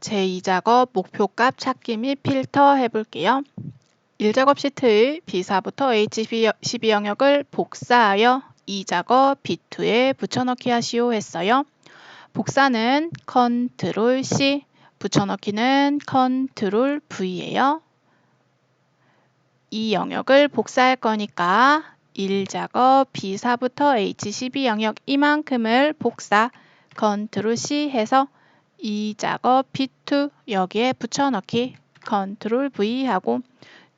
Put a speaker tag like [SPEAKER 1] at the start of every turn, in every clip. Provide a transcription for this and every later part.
[SPEAKER 1] 제2작업 목표값 찾기 및 필터 해볼게요. 1작업 시트의 B4부터 H12 영역을 복사하여 2작업 B2에 붙여넣기 하시오 했어요. 복사는 컨트롤 C, 붙여넣기는 컨트롤 V예요. 이 영역을 복사할 거니까 1작업 B4부터 H12 영역 이만큼을 복사 컨트롤 C 해서 이 작업 B2 여기에 붙여넣기 컨트롤 V 하고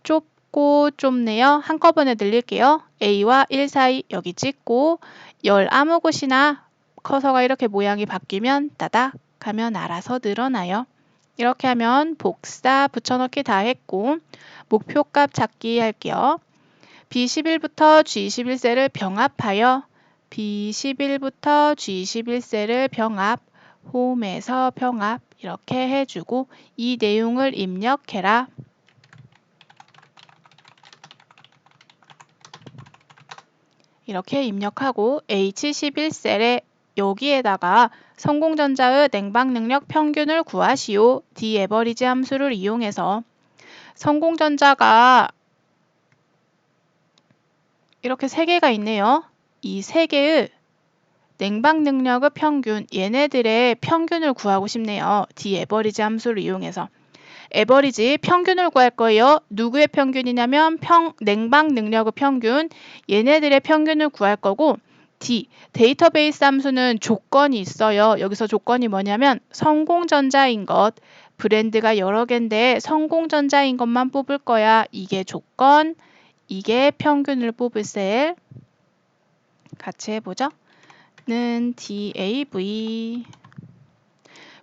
[SPEAKER 1] 좁고 좁네요. 한꺼번에 늘릴게요. A와 1 사이 여기 찍고 열 아무 곳이나 커서가 이렇게 모양이 바뀌면 따닥 하면 알아서 늘어나요. 이렇게 하면 복사 붙여넣기 다 했고 목표값 찾기 할게요. B11부터 G11셀을 병합하여 B11부터 G11셀을 병합 홈에서 병합 이렇게 해주고 이 내용을 입력해라. 이렇게 입력하고 H11셀에 여기에다가 성공전자의 냉방 능력 평균을 구하시오. dAverage 함수를 이용해서 성공전자가 이렇게 세 개가 있네요. 이세 개의 냉방 능력의 평균, 얘네들의 평균을 구하고 싶네요. dAverage 함수를 이용해서. 에버리지 평균을 구할 거예요. 누구의 평균이냐면 평, 냉방 능력의 평균, 얘네들의 평균을 구할 거고 D, 데이터베이스 함수는 조건이 있어요. 여기서 조건이 뭐냐면 성공전자인 것, 브랜드가 여러 개인데 성공전자인 것만 뽑을 거야. 이게 조건, 이게 평균을 뽑을 셀. 같이 해보죠. 는 DAV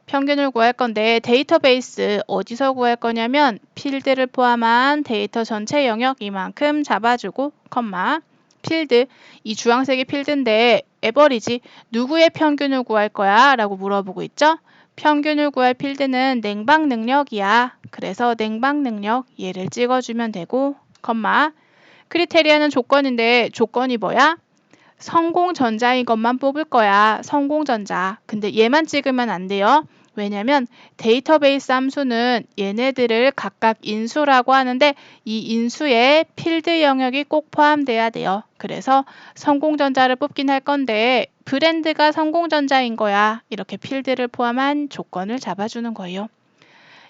[SPEAKER 1] 평균을 구할 건데 데이터베이스 어디서 구할 거냐면 필드를 포함한 데이터 전체 영역 이만큼 잡아주고 컴마 필드 이 주황색이 필드인데 에버리지 누구의 평균을 구할 거야 라고 물어보고 있죠. 평균을 구할 필드는 냉방 능력이야. 그래서 냉방 능력 얘를 찍어주면 되고 컴마 크리테리아는 조건인데 조건이 뭐야? 성공전자인 것만 뽑을 거야. 성공전자. 근데 얘만 찍으면 안 돼요. 왜냐면 데이터베이스 함수는 얘네들을 각각 인수라고 하는데 이 인수에 필드 영역이 꼭 포함돼야 돼요. 그래서 성공전자를 뽑긴 할 건데 브랜드가 성공전자인 거야. 이렇게 필드를 포함한 조건을 잡아주는 거예요.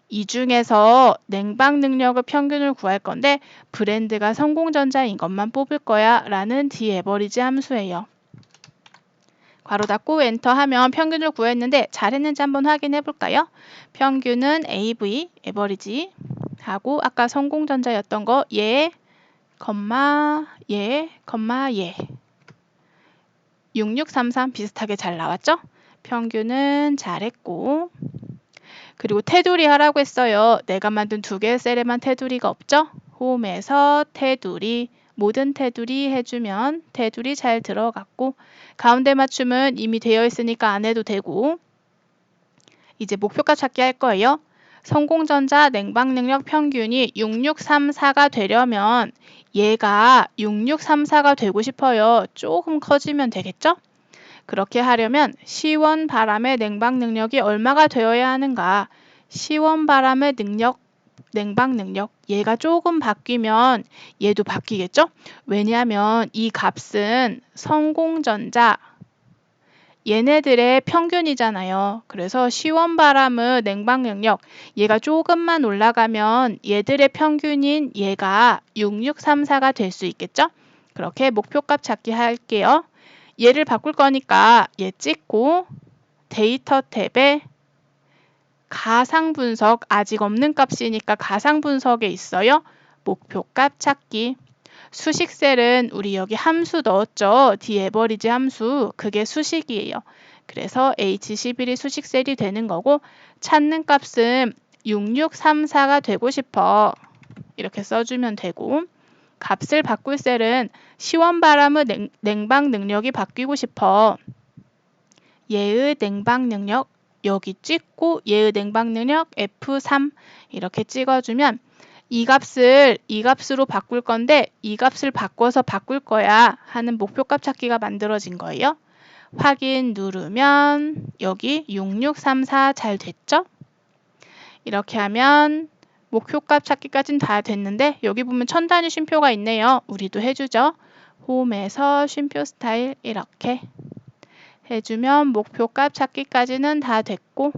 [SPEAKER 1] 이 중에서 냉방 능력의 평균을 구할 건데 브랜드가 성공전자인 것만 뽑을 거야 라는 디에버리지 함수예요. 괄호 닫고 엔터 하면 평균을 구했는데 잘했는지 한번 확인해 볼까요? 평균은 AV, 에버리지 하고 아까 성공전자였던 거 예, 컴마, 예, 컴마, 예. 6633 비슷하게 잘 나왔죠? 평균은 잘했고 그리고 테두리 하라고 했어요. 내가 만든 두 개의 셀에만 테두리가 없죠? 홈에서 테두리, 모든 테두리 해주면 테두리 잘 들어갔고 가운데 맞춤은 이미 되어 있으니까 안 해도 되고 이제 목표가 찾기 할 거예요. 성공전자 냉방 능력 평균이 6634가 되려면 얘가 6634가 되고 싶어요. 조금 커지면 되겠죠? 그렇게 하려면 시원 바람의 냉방 능력이 얼마가 되어야 하는가? 시원 바람의 능력, 냉방 능력. 얘가 조금 바뀌면 얘도 바뀌겠죠? 왜냐하면 이 값은 성공전자, 얘네들의 평균이잖아요. 그래서 시원 바람의 냉방 능력, 얘가 조금만 올라가면 얘들의 평균인 얘가 6634가 될 수 있겠죠? 그렇게 목표값 찾기 할게요. 얘를 바꿀 거니까 얘 찍고 데이터 탭에 가상 분석 아직 없는 값이니까 가상 분석에 있어요. 목표값 찾기. 수식셀은 우리 여기 함수 넣었죠. dAverage 함수. 그게 수식이에요. 그래서 H11이 수식셀이 되는 거고 찾는 값은 6634가 되고 싶어. 이렇게 써주면 되고 값을 바꿀 셀은 시원바람의 냉, 냉방 능력이 바뀌고 싶어. 얘의 냉방 능력 여기 찍고 얘의 냉방 능력 F3 이렇게 찍어주면 이 값을 이 값으로 바꿀 건데 이 값을 바꿔서 바꿀 거야 하는 목표값 찾기가 만들어진 거예요. 확인 누르면 여기 6634 잘 됐죠? 이렇게 하면 목표값 찾기까지는 다 됐는데 여기 보면 천 단위 쉼표가 있네요. 우리도 해주죠. 홈에서 쉼표 스타일 이렇게 해주면 목표값 찾기까지는 다 됐고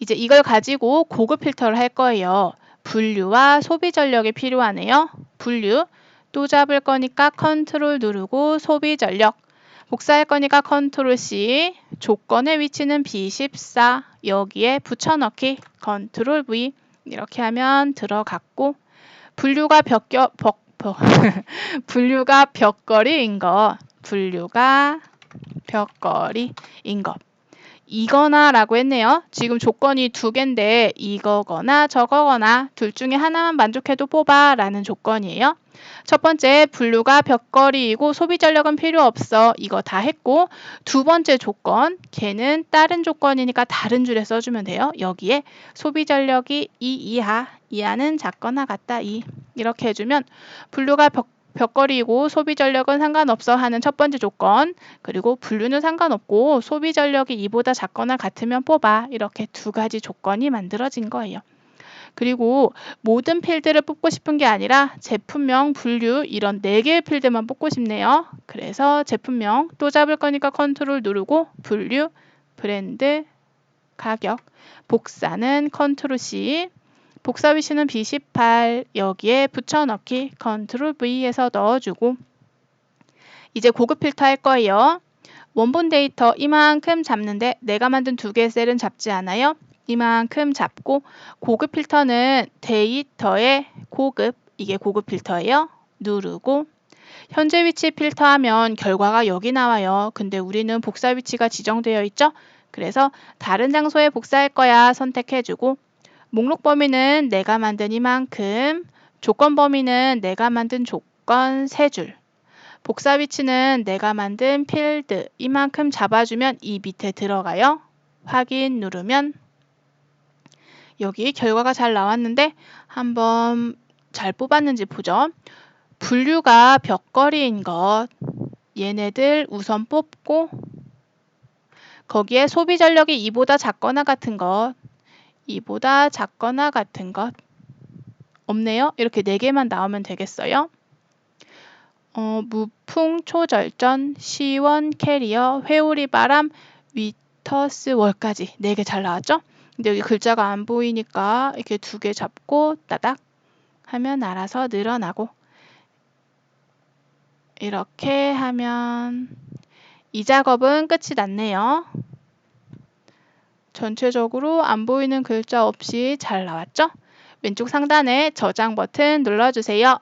[SPEAKER 1] 이제 이걸 가지고 고급 필터를 할 거예요. 분류와 소비 전력이 필요하네요. 분류 또 잡을 거니까 컨트롤 누르고 소비 전력 복사할 거니까 컨트롤 C 조건의 위치는 B14 여기에 붙여넣기 컨트롤 V 이렇게 하면 들어갔고 분류가 벽겨 벽, 벽 분류가 벽걸이인 거 분류가 벽걸이인 것 이거나 라고 했네요. 지금 조건이 두 개인데 이거거나 저거거나 둘 중에 하나만 만족해도 뽑아 라는 조건이에요. 첫 번째 분류가 벽걸이이고 소비 전력은 필요 없어. 이거 다 했고 두 번째 조건 걔는 다른 조건이니까 다른 줄에 써주면 돼요. 여기에 소비 전력이 2 이하 이하는 작거나 같다 2 이렇게 해주면 분류가 벽 벽걸이고 소비 전력은 상관없어 하는 첫 번째 조건 그리고 분류는 상관없고 소비 전력이 이보다 작거나 같으면 뽑아 이렇게 두 가지 조건이 만들어진 거예요. 그리고 모든 필드를 뽑고 싶은 게 아니라 제품명, 분류 이런 네 개의 필드만 뽑고 싶네요. 그래서 제품명 또 잡을 거니까 컨트롤 누르고 분류, 브랜드, 가격, 복사는 컨트롤 C, 복사 위치는 B18 여기에 붙여넣기 컨트롤 V에서 넣어주고 이제 고급 필터 할 거예요. 원본 데이터 이만큼 잡는데 내가 만든 두 개의 셀은 잡지 않아요. 이만큼 잡고 고급 필터는 데이터의 고급 이게 고급 필터예요. 누르고 현재 위치 필터 하면 결과가 여기 나와요. 근데 우리는 복사 위치가 지정되어 있죠? 그래서 다른 장소에 복사할 거야 선택해주고 목록 범위는 내가 만든 이만큼, 조건 범위는 내가 만든 조건 3줄, 복사 위치는 내가 만든 필드 이만큼 잡아주면 이 밑에 들어가요. 확인 누르면 여기 결과가 잘 나왔는데 한번 잘 뽑았는지 보죠. 분류가 벽걸이인 것 얘네들 우선 뽑고 거기에 소비 전력이 이보다 작거나 같은 것 이보다 작거나 같은 것 없네요. 이렇게 네 개만 나오면 되겠어요. 어, 무풍, 초절전, 시원, 캐리어, 회오리, 바람, 위터스, 월까지 네개잘 나왔죠? 근데 여기 글자가 안 보이니까 이렇게 두 개 잡고 따닥 하면 알아서 늘어나고 이렇게 하면 이 작업은 끝이 났네요. 전체적으로 안 보이는 글자 없이 잘 나왔죠? 왼쪽 상단에 저장 버튼 눌러주세요.